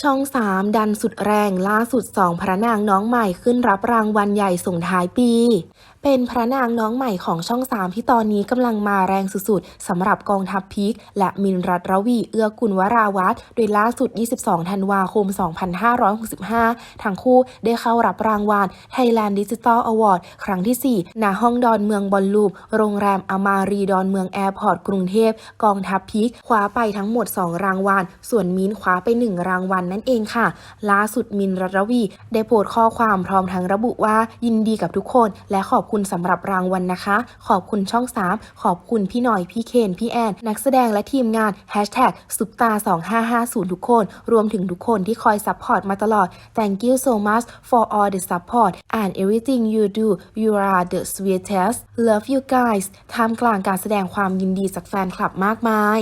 ช่อง 3 ดันสุดแรงล่าสุด 2 พระนางน้องใหม่ขึ้นรับรางวัลใหญ่ส่งท้ายปี เป็นพระนางน้องใหม่ของช่อง 3 ที่ตอนนี้กำลังมาแรงสุดๆสำหรับกองทัพพีคและมินรัตรวี เอื้อกุลวราวัฒน์โดยล่าสุด 22 ธันวาคม 2565 ทั้งคู่ได้เข้ารับรางวัล Thailand Digital Award ครั้งที่ 4 ณ ห้องดอนเมืองบอลลูปโรงแรมอมารีดอนเมืองแอร์พอร์ตกรุงเทพกองทัพพีคคว้าไปทั้งหมด 2 รางวัล ส่วนมินคว้าไป 1 รางวัลนั่นเองค่ะ ล่าสุดมินรัตวี ได้โพสต์ข้อความพร้อมทั้งระบุว่า ยินดีกับทุกคน และขอบคุณสำหรับรางวัลนะคะ ขอบคุณช่อง 3 ขอบคุณพี่หน่อยพี่เคนพี่แอนนักแสดงและทีมงาน Hashtag ซุปตา2550 ทุกคน รวมถึงทุกคนที่คอยซัพพอร์ตมาตลอด Thank you so much for all the support and everything you do you are the sweetest love you guys ท่ามกลางการแสดงความยินดีจากแฟนคลับมากมาย